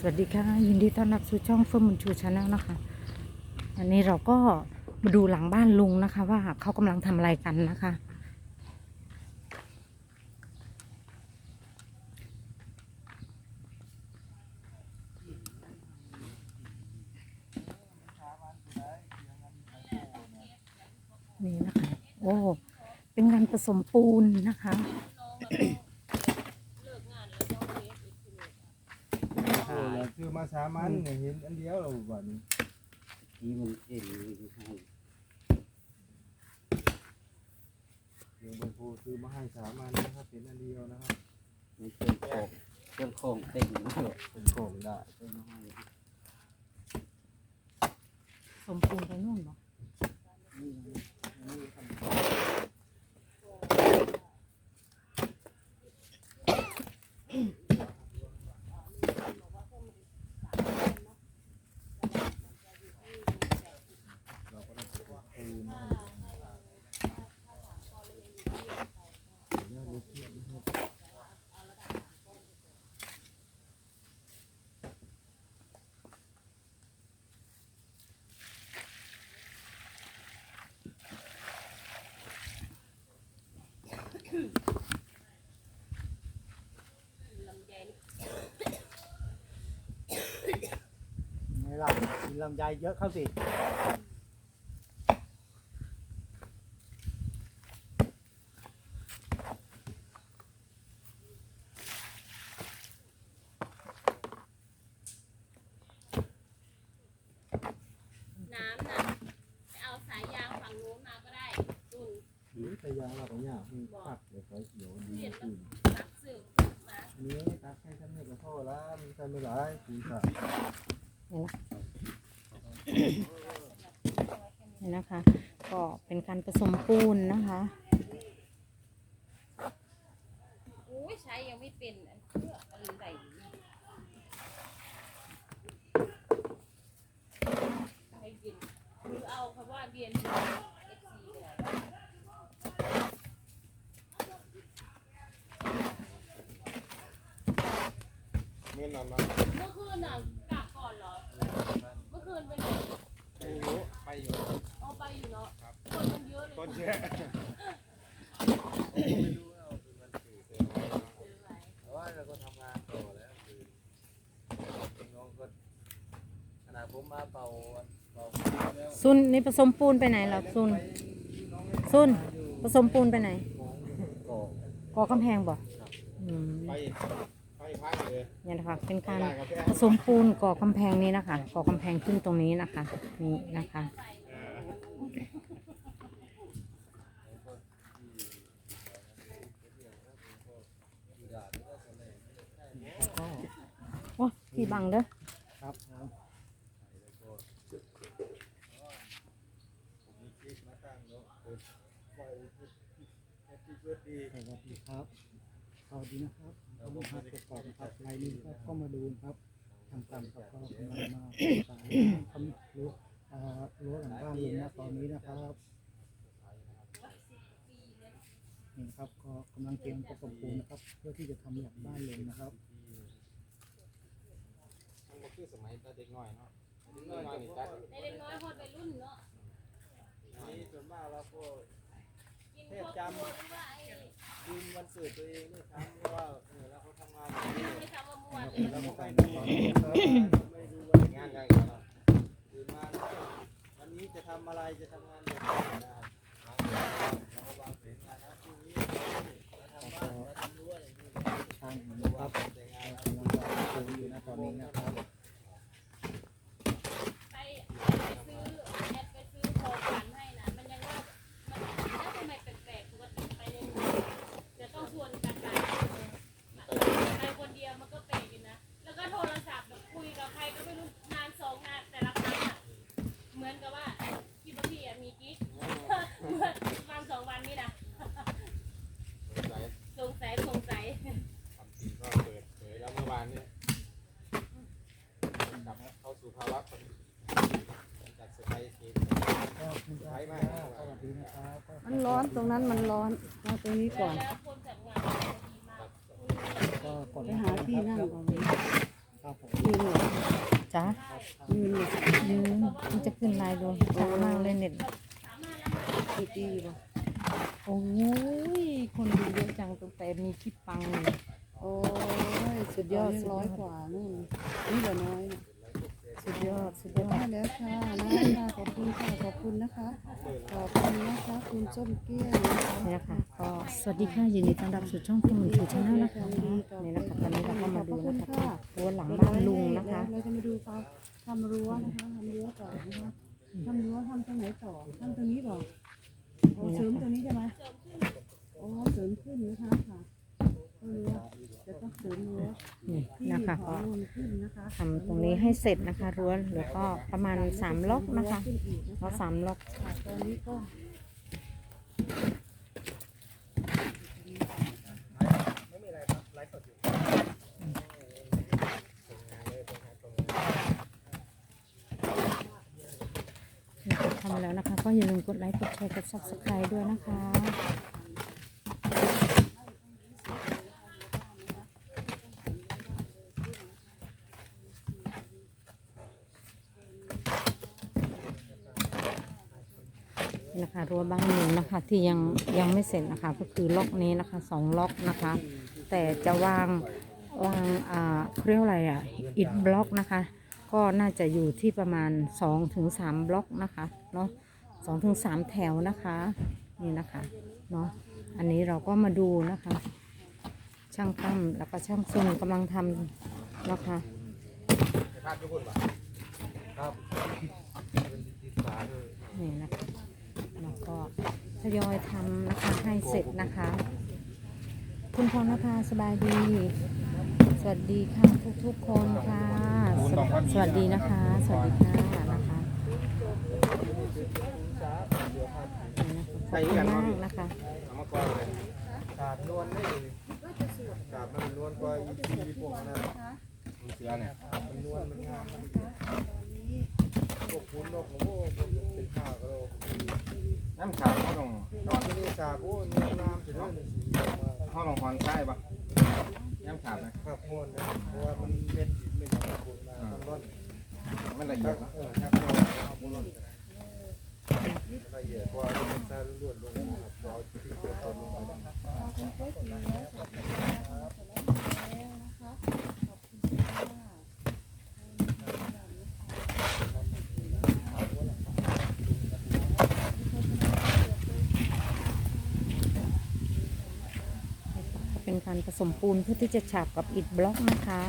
สวัสดีค่ะ ยินดีต้อนรับสู่ช่องเฟิร์มบุญชูชาแนลนะคะ อันนี้เราก็มาดูหลังบ้านลุงนะคะ ว่าเขากำลังทำอะไรกันนะคะ นี่นะคะ โอ้ เป็นงานผสมปูนนะคะ อ้แล้วซื้อมาสามอันเนี่ยเห็นอันเดียวเราบัดนี้นี่มันเองมันให้เดี๋ยวบางโพซื้อมาให้สามอันนะครับเป็นอันเดียวนะครับมันเครื่องโคงเครื่องโคงเต็งนะหรอกเป็นของได้เครื่องให้สมปูนไปนู่นเหรอ เราก็ต้องซื้อปูนมาเดี๋ยวเราเทียบนะครับ ไม่ห ลับกินลำไยเยอะเข้าสิ น้ำน่ะไปเอาสายยางฝั่งนู้นมาก็ได้ตุนหรือแต่ยางเราของยากมีปักเดี๋ยวเขาเขียวดีขึ้นรักสืบมาอันนี้ตักให้ท่านให้กับพ่อแล้วมันใช้ไม่หลายปูนค่ะ นี่นะคะ ก็เป็นการผสมปูนนะคะอุ้ยใช้ยังไม่เป็นอันเพื่ออะไรใส่ให้กินหรือเอาคำว่าเบียนเอฟซีก็ได้เมื่อนอนมาเมื่อคืนน่ะกลับก่อนเหรอ คืนไปไหนไม่รู้ไปอยู่เอาไปอยู่เนาะคนมันเยอะเลยต้นเชื่อไม่รู้ว่าเป็นวันสื่อเจอไหมแต่ว่าเราก็ทำงานต่อแล้วคือน้องก็ขนาดผมมาเป่าเป่าแล้วซุนนี่ผสมปูนไปไหนล่ะซุนซุนผสมปูนไปไหนก่อก่อกำแพงบ่อืมไปไปพัก เลยเนี่ยนะคะเป็นการผสมปูนก่อกำแพงนี้นะคะ ก่อกำแพงขึ้นตรงนี้นะคะ นี่นะคะโอ้พี่บังเด้อครับผมมีคลิปมาตั้งเนาะเปิดไฟแฮปปี้เบิร์ดดีสวัสดีครับสวัสดีนะครับ ผมลูกค้าประกอบนะครับรายนี้ก็มาดูนะครับทางการครับก็กำลังมาสายทำรั้วอ่อรั้หลังบ้านลุงนะตอนนี้นะครับนี่นะครับก็กำลังเตรียมผสมปูนนะครับ เพื่อที่จะทำหลังบ้านเลยนะครับมันก็คือสมัยตอนเด็กน้อยเนาะเด็กน้อยนี่ตัดในเด็กน้อยคนวัยรุ่นเนาะนี่ส่วนมากเราก็กินพวก วันเกิดตัวเองด้วยซ้ำเพราะว่าเออแล้วเขาทำงานแบบนี้ไม่ทำว่าม่วนแล้วก็ไปตอนนี้ไม่รู้ว่างานอะไรกันหรอกตื่นมาวันนี้จะทำอะไรจะทำงานแบบไหนนะครับเราก็วางแผนงานนะพรุ่งนี้จะทำบ้านจะทำรั้วอะไรอย่างเงี้ยช่างนะครับแต่งงานกำลังจะปูนอยู่นะตอนนี้นะครับ ไปไปซื้อแอดไปซื้อของขวัญให้นะมันยังว่ามันแล้วทำไมแปลกๆปกติไปในหมู่จะต้องชวนกันไปไปคนเดียวมันก็แปลกอยู่นะ แล้วก็โทรศัพท์แบบคุยกับใครก็ไม่รู้นานสองนานแต่ละครั้งอะเหมือนกับว่าพี่บางทีอะมีกิ๊ก วันสองวันนี่นะ สงสัย สงสัยสงสัย ความจริงก็เปิดเผยแล้วเมื่อวานเนี่ยกลับเข้า สู่ภาวะปกติหลังจากเซอร์ไพรส์เค้กก็คุณตาสวัสดีนะครับมันร้อนตรงนั้นมันร้อนเอาตรงนี้ก่อนแล้วคนจัดงานก็ดีมากก็กดไปหาที่นั่งก่อนคครับผมยืนเหรอจ้ายืนเหรอยืนมันจะขึ้นไลน์ดูช้ามากเลยเน็ตตีตีอยู่ปะโอ้ย คนดูเยอะจังตั้งแต่มีคลิปปังเลยโอ้ย สุดยอดร้อยกว่านู่นนี่เหลือน้อยน่ะ สุดยอด สุดยเดี๋ยวอดมาแล้วค่ะนะค่ะขอบคุณค่ะขอบคุณนะคะ ขอบคุณนะคะคุณส้มเกี้ยงนะคะนี่นะคะก็สวัสดีค่ะยินดีต้อนรับสู่ช่องฟิล์มถือชาแนลนะคะนี่นะคะตอนนี้เราก็มาดูนะคะรั้วหลังบ้านลุงนะคะเราจะมาดูเขาทำรั้วนะคะทำรั้วก่อนนะคะทำรั้วทำตรงไหนต่อทำตรงนี้ก่อนโอ้เสริมตรงนี้ใช่ไหมโอ้เสริมขึ้นนะคะค่ะรั้ว จะต้องเสริมรั้วนี่ที่นะคะขอก็ลงขึ้นนะคะทำตรงนี้ให้เสร็จนะคะรั้วเหลือก็ประมาณสามล็อกนะคะขึ้นอีกนะเพราะคะสามล็อกค่ะตอนนี้ก็นะคะทำแล้วนะคะ ก็อย่าลืมกดไลค์กดแชร์กด subscribe ด้วยนะคะ นะคะรั้วบ้านนึ่งนะคะ ที่ยังยังไม่เสร็จนะคะ ก็คือล็อกนี้นะคะสองล็อกนะคะ แต่จะวางวางอ่าเรียกอะไรอะอิฐบล็อกนะคะ ก็น่าจะอยู่ที่ประมาณ2-3ถึงบล็อกนะคะเนาะสองถึงสามแถวนะคะนี่นะคะเนาะอันนี้เราก็มาดูนะคะ ช่างตั้มแล้วก็ช่างซุนกำลังทำนะคะภาพทุกคนป่ะครับเป็นติดฝาเลย นี่นะคะแล้วก็ท ยอยทำนะคะให้เสร็จนะคะ คุณพรณภาสบายดี สวัสดีค่ะทุกทุกๆคนค่ะสวสวัสดีนะคะ สวัสดีค่ะนะคะนี่นะคะขอบคุณมากนะคะเอามาก่อนเลยกาบนวลได้เลยกาบมันนวลกว่าอีทีพวกนั้นมันเสือเนี่ยมันนวลมันงามมันพวกคุณนกโอ้โหพวกเป็นข้าวก็โลน้ำขาวเขาลง นอนทะเลสาบโอ้เนื้อน้ำจะได้เลยสีออกมาเขาลงหอนใต้ปะย้ำขาดไหมครับม่วนนะเพราะว่ามันเม็ดไม่ยอมปูนมามันร้อนมันละเอียดนะเออครับเอาบุญร้อนละเอียดกว่าเป็นซาล้วนลงครับราที่เกิดตอนลงไป เป็น การผสมปูนเพื่อที่จะฉาบกับอิฐบล็อกนะคะ